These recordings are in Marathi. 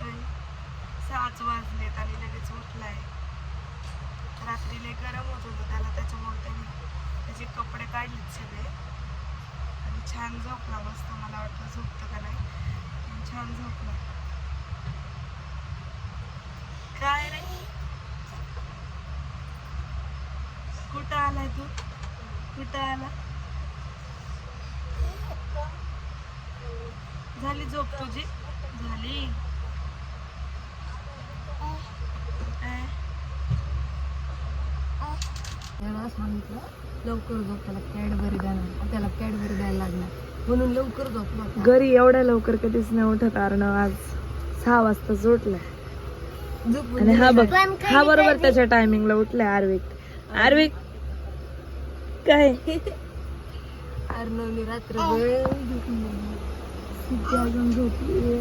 झोपतोय सहाच वाजलेत आणि लगेच उठलाय. रात्री लय गरम होत होतं त्याला त्याच्यामुळे त्याने त्याचे कपडे काढलेत सगळे. आणि छान झोपला मस्त मला वाटलं झोपतं का नाही. छान झोपला. काय रे? कुठं आलाय तू? कुठं आला? झाली झोप तुझी? झाली काय? त्याला सांगितलं लवकर झोप त्याला कॅडबरी द्यायला त्याला कॅडबरी द्यायला लागणार म्हणून लवकर होता. घरी एवढ्या लवकर कधीच नाही उठत अर्णव आज सहा वाजता झोपून आणि हा बघ हा बरोबर त्याच्या टायमिंगला उठलाय आर्विक. आर्विक काय? अर्णवने रात्रभर अजून झोपली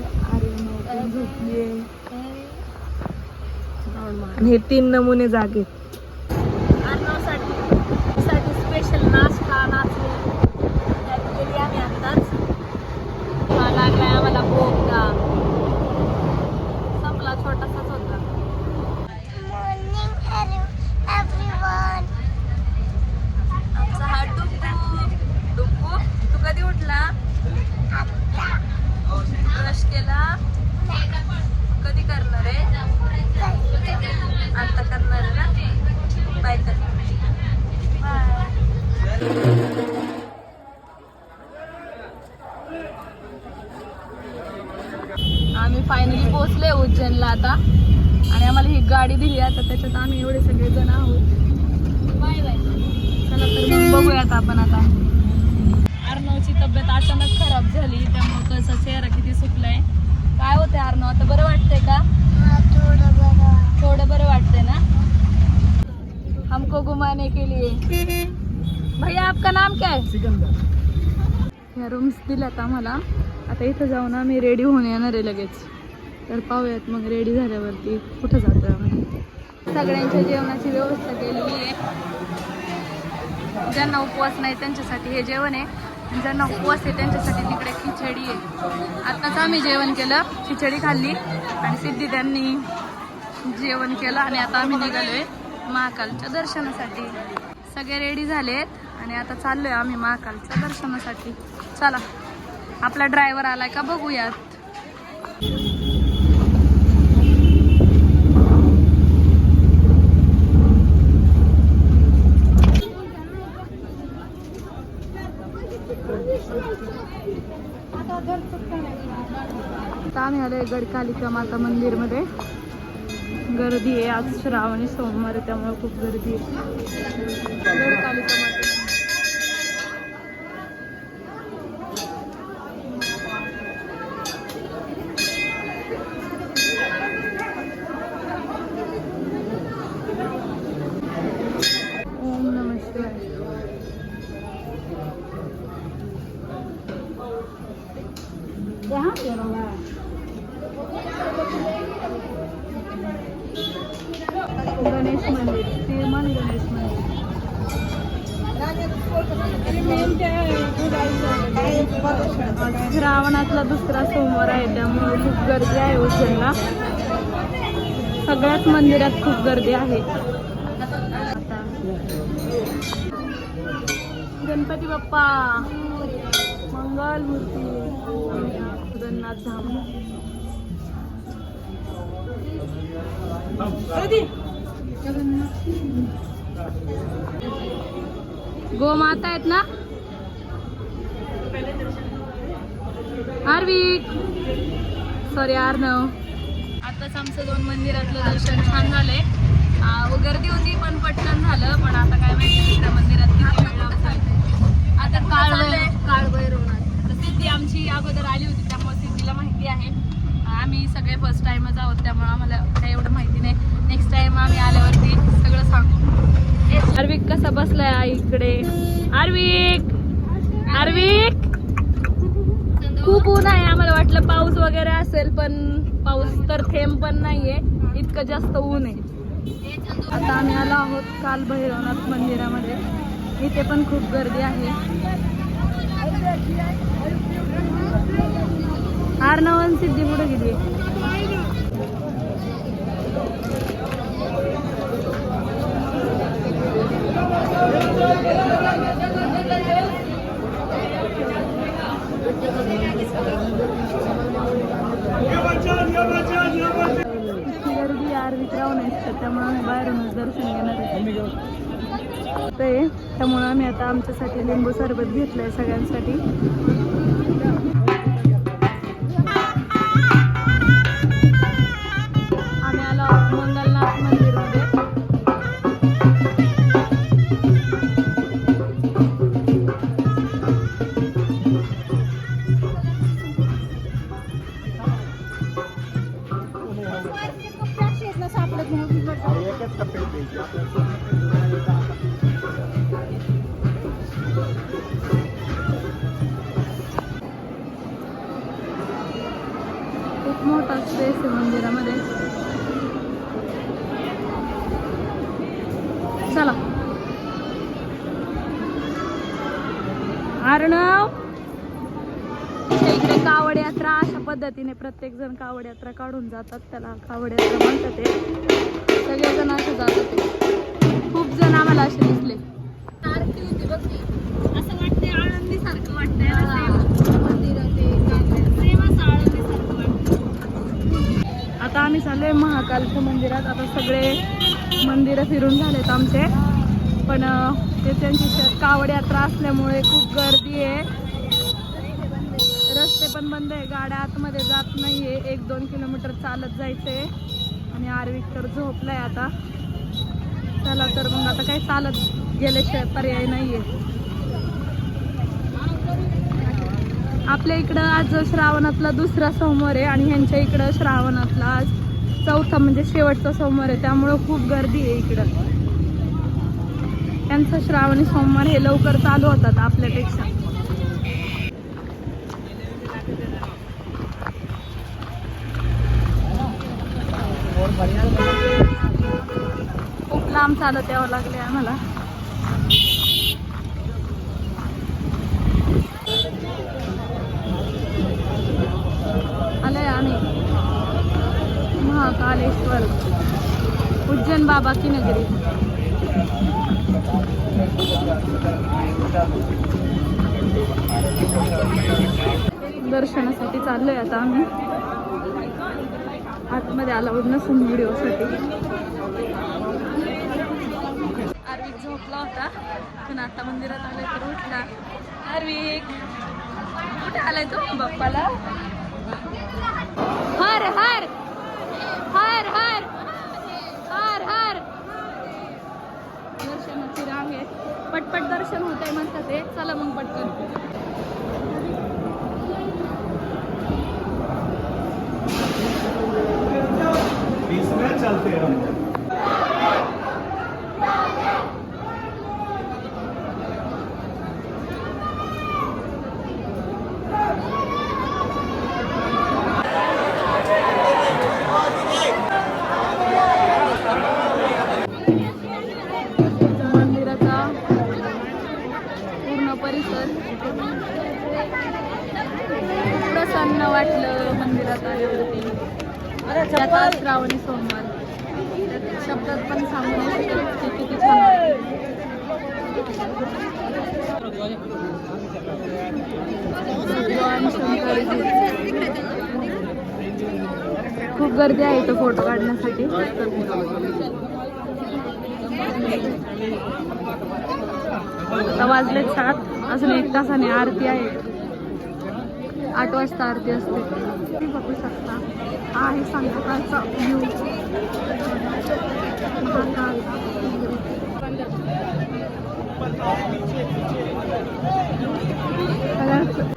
आणि हे तीन नमुने जागे अर्णवसाठी साठी स्पेशल नाश्ता नाचणी त्यात केली आम्ही आत्ताच हा लागलाय आम्हाला बोगदा संपला छोटासाच होता morning everyone आमचा हा डुक्कू डुक्कू तू कधी उठला ब्रश केला कधी करणार आहे आता करणार आहे ना बाय कर आम्ही फायनली पोहोचले उज्जैनला आता. आणि आम्हाला ही गाडी दिली आता त्याच्यात आम्ही एवढे सगळे जण आहोत. Bye bye. चला तर मग बघूयात आपण आता. अर्णवची तब्येत अचानक खराब झाली त्यामुळे कसं चेहरा किती सुकलाय. काय होतंय अर्णव आता बरं वाटतंय का? थोडं बरं. थोडं बरं वाटतंय ना? हमको घुमाने के लिए. भैया आपका नाम क्या है? ह्या रूम्स दिल्यात आम्हाला. आता इथं जाऊन आम्ही रेडी होऊन येणार आहे लगेच. तर पाहूयात मग रेडी झाल्यावरती कुठं जातो आम्ही सगळ्यांच्या जेवणाची व्यवस्था केलेली आहे. ज्यांना उपवास नाही त्यांच्यासाठी हे जेवण आहे. आणि ज्यांना उपवास आहे त्यांच्यासाठी तिकडे खिचडी आहे. आत्ताच आम्ही जेवण केलं खिचडी खाल्ली आणि सिद्धी त्यांनी जेवण केलं आणि आता आम्ही निघालोय महाकालच्या दर्शनासाठी. सगळे रेडी झालेत आणि आता चाललोय आम्ही महाकालच्या दर्शनासाठी. चला आपला ड्रायव्हर आलाय का बघूयात आता गड कालिका माता मंदिरमध्ये गर्दी आहे. आज श्रावणी सोमवार त्यामुळे खूप गर्दी आहे. गडकालिका माता गणेश मंदिर श्रीमान गणेश मंदिर. श्रावणातला दुसरा सोमवार आहे त्यामुळे खूप गर्दी आहे उज्जैनला. सगळ्याच मंदिरात खूप गर्दी आहे. गणपती बाप्पा मंगल मूर्ती जगन्नाथ धाम. गोमाता आहेत ना? आर्विक. सॉरी आर्नव आताच आमचं दोन मंदिरातलं दर्शन छान झालंय. गर्दी होती पण पटकन झालं पण आता काय माहिती दुसऱ्या मंदिरात किती वेळ लागतोय. आता काळ काळ भैरवनाथ सिद्धी आमची अगोदर आली होती त्यामुळे सिद्धीला माहिती आहे आम्ही सगळे फर्स्ट टाइमच आहोत त्यामुळे आम्हाला काही एवढं माहिती नाही नेक्स्ट टाइम आम्ही आल्यावरती सगळं सांगू आर्विक कसा बसलाय इकडे. आर्विक! आर्विक! खूप ऊन आहे. आम्हाला वाटलं पाऊस वगैरे असेल पण पाऊस तर थेंब पण नाहीये. इतकं जास्त ऊन आहे. आता आम्ही आलो आहोत काल भैरवनाथ मंदिरामध्ये. इथे पण खूप गर्दी आहे. आर्नवन सिद्धी पुढे गेली गर्दी आरवीत राहून असते त्यामुळे आम्ही बाहेरूनच दर्शन घेणार आहे ते त्यामुळे आम्ही आता आमच्यासाठी लिंबू सरबत घेतलंय सगळ्यांसाठी. खूप मोठा स्पेस आहे मंदिरामध्ये. चला. अर्णव इकडे कावड यात्रा अशा पद्धतीने प्रत्येक जण कावड यात्रा काढून जातात. त्याला कावड यात्रा म्हणतात ते. सगळेजण असे जातात. ते खूप जण आम्हाला असे दिसले. सारखी होती बघ असं वाटतंय आळंदी सारखं वाटतंय सेम असं आळंदी सारखं वाटतं आता आम्ही कालच्या मंदिरात आता सगळे मंदिरं फिरून झालेत आमचे. पण ते त्यांची कावड यात्रा असल्यामुळे खूप गर्दी आहे. रस्ते पण बंद आहे. गाड्या आतमध्ये जात नाही आहे एक दोन किलोमीटर चालत जायचंय. आणि आर्विक तर झोपलाय आता. चला तर मग आता काही चालत गेल्याशिवाय पर्याय नाहीये. आपल्या इकडं आज श्रावणातला दुसरा सोमवार आहे आणि ह्यांच्या इकडं श्रावणातला आज चौथा म्हणजे शेवटचा सोमवार आहे त्यामुळं खूप गर्दी आहे इकडं. त्यांचं श्रावणी सोमवार हे लवकर चालू होतात आपल्यापेक्षा. खूप लांब चालत यावं लागले आम्हाला. महाकालेश्वर उज्जैन बाबा की नगरी. दर्शनासाठी चाललोय आता आम्ही. आतमध्ये आला नसून व्हिडिओसाठी. आर्विक झोपला होता पण आता मंदिरात आलाय तर उठला. आर्विक कुठे आलाय तो? बाप्पाला? हर हर हर हर हर दर्शनाची रांग आहे पटपट दर्शन होत आहे म्हणतात ते. चला मग पटकन. बीस में चलते हैं हम गर्दी आहे इथं फोटो काढण्यासाठी. आता वाजलेत सात. अजून एक तासाने आरती आहे. आठ वाजता आरती असते. तुम्ही बघू शकता. हा आहे संध्याकाळचा व्ह्यू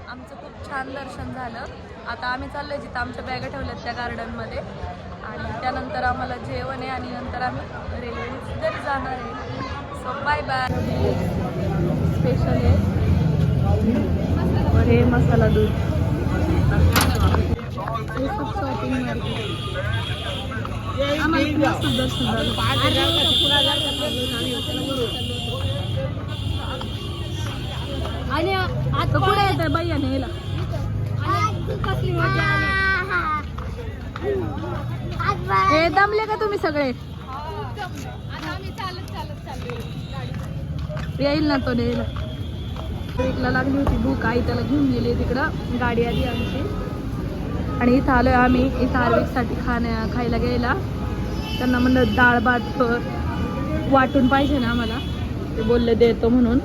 आमचं खूप छान दर्शन झालं. आता आम्ही चाललोय जिथं आमच्या बॅगा ठेवल्यात त्या गार्डनमध्ये. आणि त्यानंतर आम्हाला जेवण आहे आणि नंतर आम्ही रेल्वेने घरी जाणार आहे. सो बाय बाय स्पेशल आहे. और हे मसाला दूध. शॉपिंग मार्केट आम्हाला आणि आता पुढे येत आहे. बाई आणि याला. हे दमले का तुम्ही सगळे? येईल ना तो द्यायला विकला लागली होती भूक. आई त्याला घेऊन गेली तिकडं. गाडी आली आमची. आणि इथं आलोय आम्ही. इथं आर्विकसाठी खाण्या खायला गेला त्यांना म्हणलं डाळ भात वाटून पाहिजे ना आम्हाला. ते बोलले देतो म्हणून.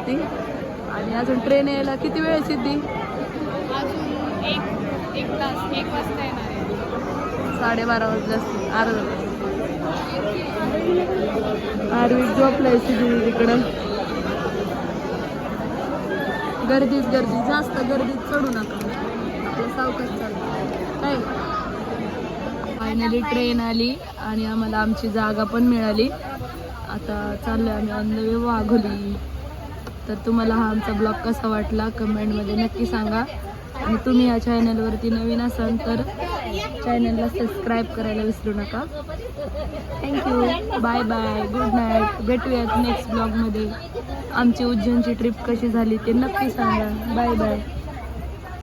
स्टेशनवरती आणि अजून ट्रेन यायला किती वेळ आहे. सिद्धी साडेबारा वाजले असतील. अर्धा आरवी झोपलाय सिद्धी तिकडं गर्दीच गर्दी जास्त गर्दीत चढू नका. आपलं सावकाश चालतं. काय? फायनली ट्रेन आली आणि आम्हाला आमची जागा पण मिळाली. आता चाललोय आम्ही ऑन द वे वाघोली. तर तुम्हाला हा आमचा ब्लॉग कसा वाटला कमेंटमध्ये नक्की सांगा. आणि तुम्ही या चॅनलवरती नवीन असाल तर चॅनलला सबस्क्राईब करायला विसरू नका. Thank you bye bye good night भेटूयात नेक्स्ट ब्लॉगमध्ये आमची उज्जैनची ट्रिप कशी झाली ते नक्की सांगा. Bye bye